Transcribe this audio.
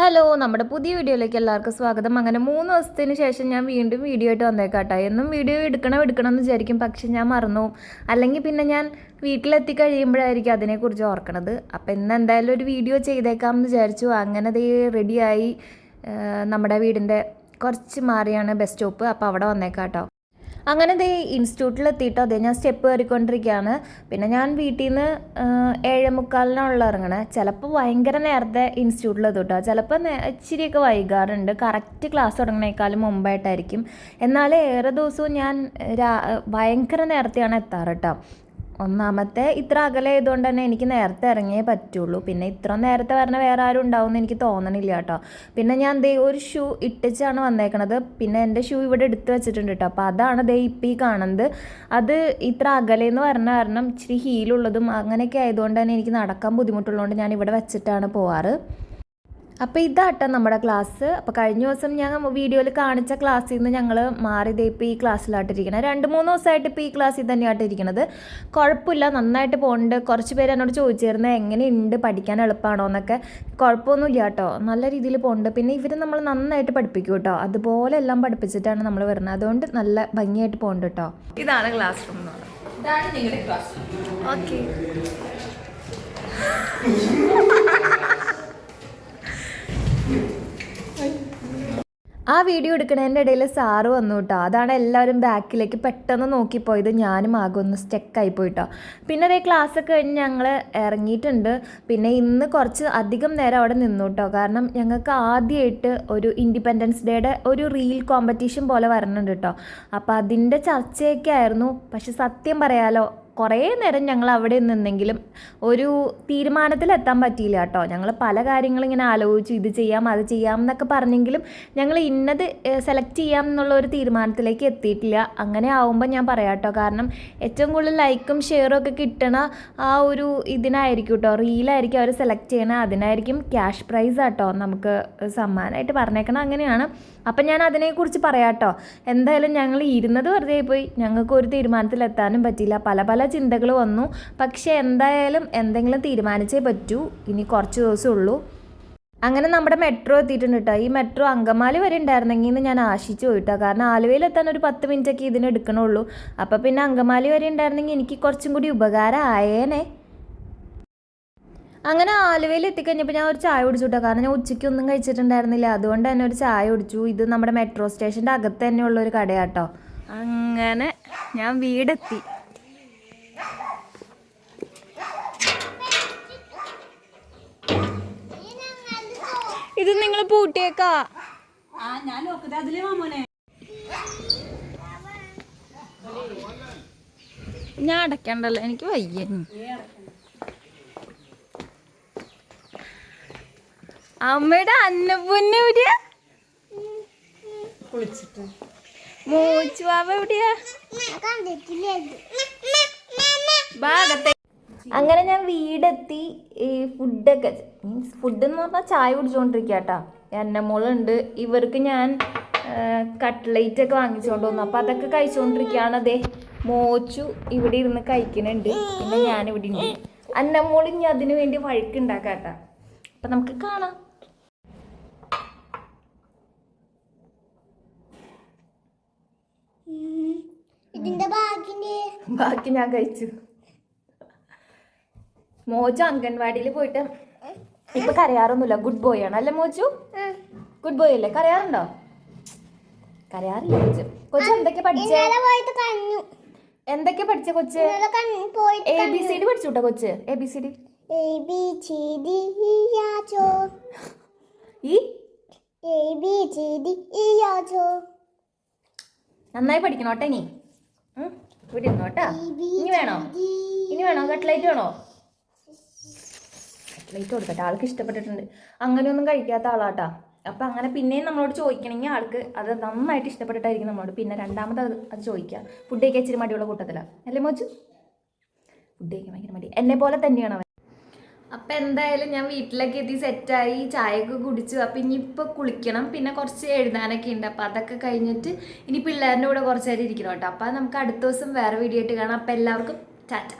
Hello നമ്മുടെ പുതിയ വീഡിയോയിലേക്ക് എല്ലാവർക്കും സ്വാഗതം. അങ്ങനെ മൂന്ന് ദിവസത്തിന് ശേഷം ഞാൻ വീണ്ടും വീഡിയോ ആയിട്ട് വന്നേക്കാട്ടോ. എന്നും വീഡിയോ എടുക്കണം എടുക്കണം എന്ന് വിചാരിക്കും. പക്ഷെ ഞാൻ മറന്നു. അല്ലെങ്കിൽ പിന്നെ ഞാൻ വീട്ടിലെത്തി കഴിയുമ്പോഴായിരിക്കും അതിനെക്കുറിച്ച് ഓർക്കണത്. അപ്പം ഇന്ന് എന്തായാലും ഒരു വീഡിയോ ചെയ്തേക്കാം എന്ന് വിചാരിച്ചു. അങ്ങനെ ദേ റെഡിയായി നമ്മുടെ വീടിന്റെ കുറച്ച് മാറിയാണ് ബസ് സ്റ്റോപ്പ്. അപ്പോൾ അവിടെ വന്നേക്കാട്ടോ. അങ്ങനെ ദേ ഇൻസ്റ്റിറ്റ്യൂട്ടിൽ എത്തിയിട്ടോ അതെ ഞാൻ സ്റ്റെപ്പ് കയറിക്കൊണ്ടിരിക്കുകയാണ്. പിന്നെ ഞാൻ വീട്ടിൽ നിന്ന് ഏഴ് മുക്കാലിനുള്ള ഇറങ്ങണേ. ചിലപ്പോൾ ഭയങ്കര നേരത്തെ ഇൻസ്റ്റിറ്റ്യൂട്ടിൽ കേട്ടോ ചിലപ്പോൾ ഇച്ചിരിയൊക്കെ വൈകാറുണ്ട്. Correct class തുടങ്ങണേക്കാളും മുമ്പായിട്ടായിരിക്കും. എന്നാൽ ഏറെ ദിവസവും ഞാൻ ഭയങ്കര നേരത്തെയാണ് എത്താറ് കേട്ടോ. ഒന്നാമത്തെ ഇത്ര അകലെ ആയതുകൊണ്ട് തന്നെ എനിക്ക് നേരത്തെ ഇറങ്ങിയേ പറ്റുള്ളൂ. പിന്നെ ഇത്ര നേരത്തെ വരണ വേറെ ആരും ഉണ്ടാവുമെന്ന് എനിക്ക് തോന്നണില്ല കേട്ടോ. പിന്നെ ഞാൻ ദേ ഒരു ഷൂ ഇട്ടിച്ചാണ് വന്നേക്കണത്. പിന്നെ എന്റെ ഷൂ ഇവിടെ എടുത്ത് വെച്ചിട്ടുണ്ട് കേട്ടോ. അപ്പോൾ അതാണ് ദേ ഇപ്പം ഈ കാണുന്നത്. അത് ഇത്ര അകലെന്ന് പറഞ്ഞ കാരണം ഇച്ചിരി ഹീലുള്ളതും അങ്ങനെയൊക്കെ ആയതുകൊണ്ട് തന്നെ എനിക്ക് നടക്കാൻ ബുദ്ധിമുട്ടുള്ളതുകൊണ്ട് ഞാൻ ഇവിടെ വെച്ചിട്ടാണ് പോവാറ്. അപ്പോൾ ഇതാട്ടോ നമ്മുടെ ക്ലാസ് അപ്പോൾ കഴിഞ്ഞ ദിവസം ഞാൻ വീഡിയോയിൽ കാണിച്ച ക്ലാസ്സിൽ നിന്ന് ഞങ്ങൾ മാറി ദേ ഇപ്പോൾ ഈ ക്ലാസ്സിലായിട്ടിരിക്കുന്നത് രണ്ട് മൂന്ന് ദിവസമായിട്ട് ഇപ്പോൾ ഈ ക്ലാസ്സിൽ തന്നെയായിട്ട് ഇരിക്കുന്നത് കുഴപ്പമില്ല നന്നായിട്ട് പോകുന്നുണ്ട് കുറച്ച് പേര് എന്നോട് ചോദിച്ചിരുന്നത് എങ്ങനെയുണ്ട്? പഠിക്കാൻ എളുപ്പമാണോ എന്നൊക്കെ. കുഴപ്പമൊന്നുമില്ല കേട്ടോ നല്ല രീതിയിൽ പോകുന്നുണ്ട് പിന്നെ ഇവർ നമ്മൾ നന്നായിട്ട് പഠിപ്പിക്കും കേട്ടോ. അതുപോലെ എല്ലാം പഠിപ്പിച്ചിട്ടാണ് നമ്മൾ വരുന്നത്. അതുകൊണ്ട് നല്ല ഭംഗിയായിട്ട് പോകുന്നുണ്ട് കേട്ടോ. ഇതാണ് ക്ലാസ് റൂം എന്ന് പറയുന്നത്. ഇതാണ് നിങ്ങളുടെ ക്ലാസ് ഓക്കെ ആ വീഡിയോ എടുക്കുന്നതിന്റെ ഇടയിൽ സാറ് വന്നു കേട്ടോ അതാണ് എല്ലാവരും ബാക്കിലേക്ക് പെട്ടെന്ന് നോക്കിപ്പോയത്. ഞാനും ആകെ ഒന്ന് സ്റ്റെക്കായി പോയിട്ടോ പിന്നെ അതേ ക്ലാസ്സൊക്കെ കഴിഞ്ഞ് ഞങ്ങൾ ഇറങ്ങിയിട്ടുണ്ട് പിന്നെ ഇന്ന് കുറച്ച് അധികം നേരം അവിടെ നിന്നു കേട്ടോ കാരണം ഞങ്ങൾക്ക് ആദ്യമായിട്ട് ഒരു ഇൻഡിപെൻഡൻസ് ഡേയുടെ ഒരു റീൽ കോമ്പറ്റീഷൻ പോലെ വരണുണ്ട് കേട്ടോ അപ്പോൾ അതിന്റെ ചർച്ചയൊക്കെ ആയിരുന്നു. പക്ഷെ സത്യം പറയാലോ കുറേ നേരം ഞങ്ങൾ അവിടെ നിന്നെങ്കിലും ഒരു തീരുമാനത്തിലെത്താൻ പറ്റിയില്ല കേട്ടോ. ഞങ്ങൾ പല കാര്യങ്ങളും ഇങ്ങനെ ആലോചിച്ചു ഇത് ചെയ്യാം അത് ചെയ്യാം എന്നൊക്കെ പറഞ്ഞെങ്കിലും ഞങ്ങൾ ഇന്നത് സെലക്ട് ചെയ്യാം എന്നുള്ള ഒരു തീരുമാനത്തിലേക്ക് എത്തിയിട്ടില്ല. അങ്ങനെ ആവുമ്പോൾ ഞാൻ പറയാം കേട്ടോ. കാരണം ഏറ്റവും കൂടുതൽ ലൈക്കും ഷെയറും ഒക്കെ കിട്ടണ ആ ഒരു ഇതിനായിരിക്കും കേട്ടോ. റീലായിരിക്കും അവർ സെലക്ട് ചെയ്യണ. അതിനായിരിക്കും ക്യാഷ് പ്രൈസ് ആട്ടോ നമുക്ക് സമ്മാനമായിട്ട് പറഞ്ഞേക്കണം അങ്ങനെയാണ്. അപ്പം ഞാൻ അതിനെക്കുറിച്ച് പറയാം കേട്ടോ. എന്തായാലും ഞങ്ങൾ ഇരുന്നത് വെറുതെ പോയി ഞങ്ങൾക്ക് ഒരു തീരുമാനത്തിലെത്താനും പറ്റിയില്ല. പല പല ചിന്തകൾ വന്നു. പക്ഷേ എന്തായാലും എന്തെങ്കിലും തീരുമാനിച്ചേ പറ്റൂ. ഇനി കുറച്ച് ദിവസമേ ഉള്ളൂ. അങ്ങനെ നമ്മുടെ മെട്രോ എത്തിയിട്ടുണ്ട് കേട്ടോ. ഈ മെട്രോ അങ്കമാലി വരെ ഉണ്ടായിരുന്നെങ്കിൽ എന്ന് ഞാൻ ആശിച്ചു പോയിട്ടോ കാരണം ആലുവയിൽ എത്താൻ ഒരു പത്ത് മിനിറ്റൊക്കെ ഇതിന് എടുക്കണുള്ളൂ. അപ്പോൾ പിന്നെ അങ്കമാലി വരെ ഉണ്ടായിരുന്നെങ്കിൽ എനിക്ക് കുറച്ചും കൂടി ഉപകാരം ആയേനെ അങ്ങനെ ആലുവയിൽ എത്തിക്കഴിഞ്ഞപ്പോൾ ഞാൻ ഒരു ചായ കുടിച്ചു കേട്ടോ. കാരണം ഞാൻ ഉച്ചയ്ക്ക് ഒന്നും കഴിച്ചിട്ടുണ്ടായിരുന്നില്ല. അതുകൊണ്ട് തന്നെ ഒരു ചായ കുടിച്ചു. ഇത് നമ്മുടെ മെട്രോ സ്റ്റേഷന്റെ അകത്ത് തന്നെയുള്ള ഒരു കടയാട്ടോ. അങ്ങനെ ഞാൻ വീടെത്തി. ഇത് നിങ്ങൾ പൂട്ടിയേക്കാ. ആ ഞാൻ അടക്കണ്ടല്ലോ അടയ്ക്കണ്ടല്ലോ. എനിക്ക് വയ്യ. അമ്മയുടെ അന്നപൂന്ന എവിടെയാ കുളിച്ചിട്ട്. മൂച്ചുവാവ എവിടെയാ? ഭാഗത്തെ അങ്ങനെ ഞാൻ വീടെത്തി ഈ ഫുഡൊക്കെ മീൻസ് ഫുഡ് എന്ന് പറഞ്ഞാൽ ചായ കുടിച്ചുകൊണ്ടിരിക്കുക കേട്ടോ. എന്നമോളുണ്ട് ഇവർക്ക് ഞാൻ കട്ട്ലേറ്റ് ഒക്കെ വാങ്ങിച്ചുകൊണ്ട് വന്നു. അപ്പോൾ അതൊക്കെ കഴിച്ചുകൊണ്ടിരിക്കുകയാണ് അതെ മോച്ചു ഇവിടെ ഇരുന്ന് കഴിക്കുന്നുണ്ട്. പിന്നെ ഞാൻ ഇവിടെ ഉണ്ട് അന്നമോൾ ഇനി അതിനു വേണ്ടി വഴുക്കുണ്ടാക്കാം കേട്ടോ. അപ്പം നമുക്ക് കാണാം. ബാക്കി ഞാൻ കഴിച്ചു. മോച്ചു അംഗൻവാടിയിൽ പോയിട്ട് ഇപ്പൊ കരയാറൊന്നുമില്ല. ഗുഡ് ബോയ് ആണ്. അല്ലേ മോജു? ഗുഡ് ബോയ് അല്ലേ? കരയാറുണ്ടോ? കരയാറില്ല കൊച്ചു കൊച്ചു എന്തൊക്കെ പഠിച്ചേ? എന്തൊക്കെ പഠിച്ച കൊച്ച്? എ ബി സി ഡി പഠിച്ചുട്ടോ കൊച്ച്? A B C D A B C D E E A B C D E ആ നന്നായി പഠിക്കണോട്ടെ നീ ഉം, ഇവിടെ ഇരുന്നോട്ടാ. ഇനി വേണോ? ഇനി വേണോ? കട്ട്ലൈറ്റ് വേണോ? കട്ട്ലൈറ്റ് കൊടുക്കട്ടെ. ആൾക്ക് ഇഷ്ടപ്പെട്ടിട്ടുണ്ട്. അങ്ങനെയൊന്നും കഴിക്കാത്ത ആളാട്ടാ. അപ്പം അങ്ങനെ പിന്നെയും നമ്മളോട് ചോദിക്കണമെങ്കിൽ ആൾക്ക് അത് നന്നായിട്ട് ഇഷ്ടപ്പെട്ടിട്ടായിരിക്കും നമ്മളോട് പിന്നെ രണ്ടാമത് അത് അത് ചോദിക്കുക. ഫുഡ് കഴിക്കാൻ ഇച്ചിരി മടിയുള്ള കൂട്ടത്തിലാണ് അല്ലേ മോച്ചു ഫുഡ് കഴിക്കാൻ ഭയങ്കര മടി. എന്നെ പോലെ തന്നെയാണ് അവൻ. അപ്പം എന്തായാലും ഞാൻ വീട്ടിലേക്ക് എത്തി സെറ്റായി. ചായയൊക്കെ കുടിച്ചു. അപ്പം ഇനിയിപ്പോൾ കുളിക്കണം. പിന്നെ കുറച്ച് എഴുതാനൊക്കെ ഉണ്ട്. അപ്പം അതൊക്കെ കഴിഞ്ഞിട്ട് ഇനി പിള്ളേരുടെ കൂടെ കുറച്ച് നേരം ഇരിക്കണം കേട്ടോ. അപ്പം നമുക്ക് അടുത്ത ദിവസം വേറെ വീഡിയോ ആയിട്ട് കാണാം. അപ്പം എല്ലാവർക്കും ടാറ്റ.